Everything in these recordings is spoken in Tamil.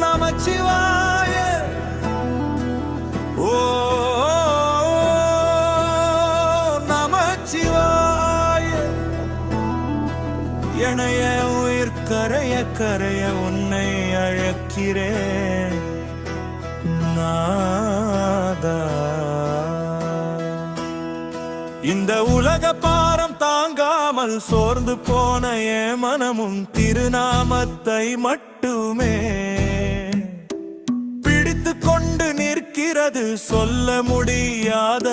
நமச்சிவாய ஓ நமச்சிவாய எனைய உயிர் கரைய கரைய உன்னை அழைக்கிறேன். நாதா. இந்த உலக பாரம் தாங்காமல் சோர்ந்து போன என் மனமும் திருநாமத்தை மட்டுமே. பிடித்து கொண்டு நிற்கிறது சொல்ல முடியாத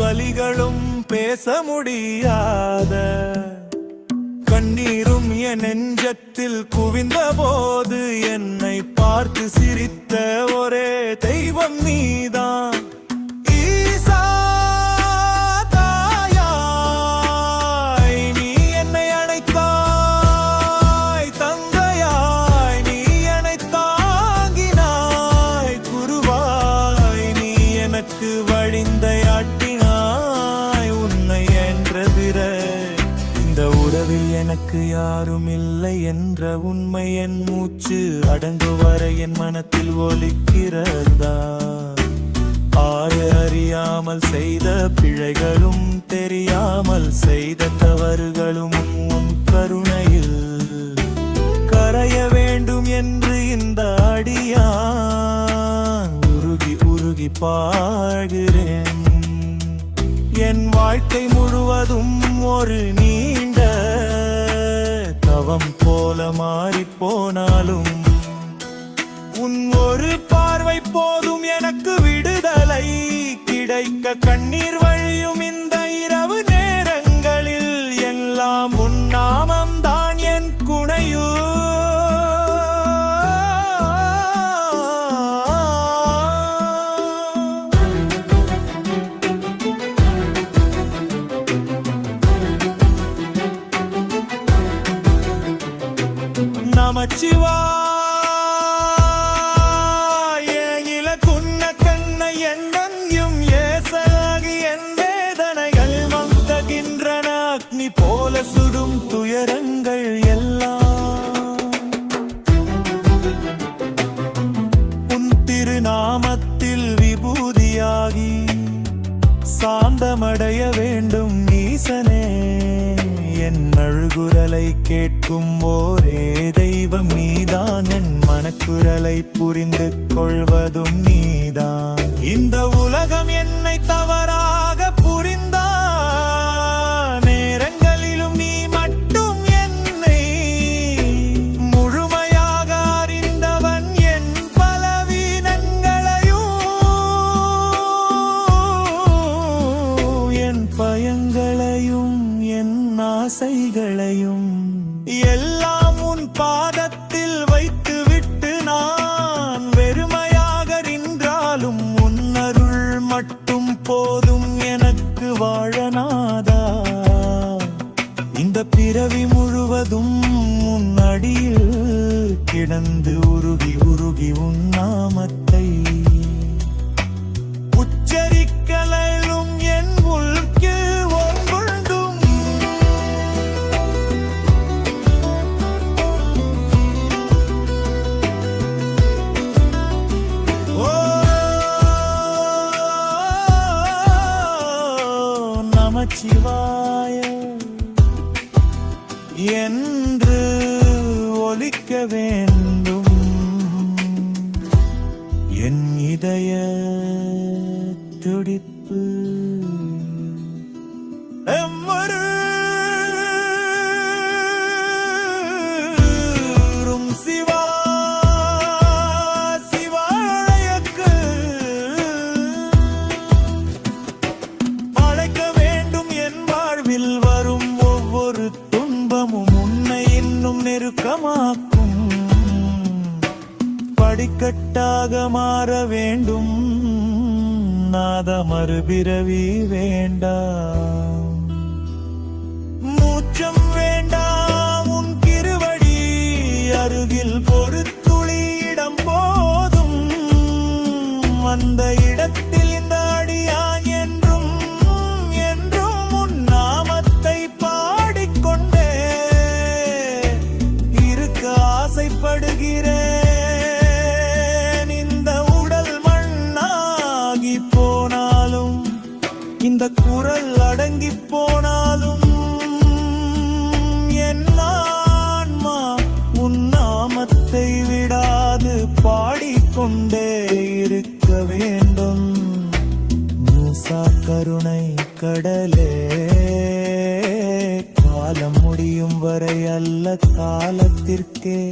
வலிகளும் பேச முடியாத. கண்ணீரும் என் நெஞ்சத்தில் குவிந்த போது என்னை பார்த்து சிரித்த ஒரே தெய்வம் நீதான். யாரும் இல்லை என்ற உண்மை என் மூச்சு அடங்கு வரை என் மனத்தில் ஒலிக்கிறதா? ஆறு அறியாமல் செய்த பிழைகளும் தெரியாமல் செய்த தவறுகளும் உன் கருணையில் கரைய வேண்டும் என்று இந்த அடியான் உருகி உருகி பாழ்கிறேன் என் வாழ்க்கை முழுவதும் ஒரு நீ தவம் போல மாறி போனாலும் உன் ஒரு பார்வை போதும் எனக்கு விடுதலை. கிடைக்க கண்ணீர் என் அழுகுரலை கேட்கும் ஓரே தெய்வம் நீதான். என் மனக்குரலை புரிந்து கொள்வதும் நீதான். இந்த உலகம் என்னை தவறா கிடந்து உருகி உருகி உன் நாமத்தை. உச்சரிக்கலும் என் உள்கு ஒன்றும் நமச்சிவாய. என்று ஒலிக்க வேண்டும் என் இதய படிக்கட்டாக மாற வேண்டும். நாத மறுபிறவி வேண்டாம். மூச்சம் வேண்டாம் உன் கிருவடி அருகில் பொறுத்துளி அந்த குரல் அடங்கி போனாலும் என்னான்மா உன் நாமத்தை விடாது பாடிக்கொண்டே இருக்க வேண்டும். மூசா கருணை கடலே காலம் முடியும் வரை அல்ல காலத்திற்கே.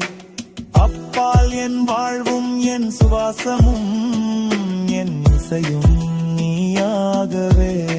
அப்பால் என் வாழ்வும் என் சுவாசமும் என் இசையும் நீயாகவே.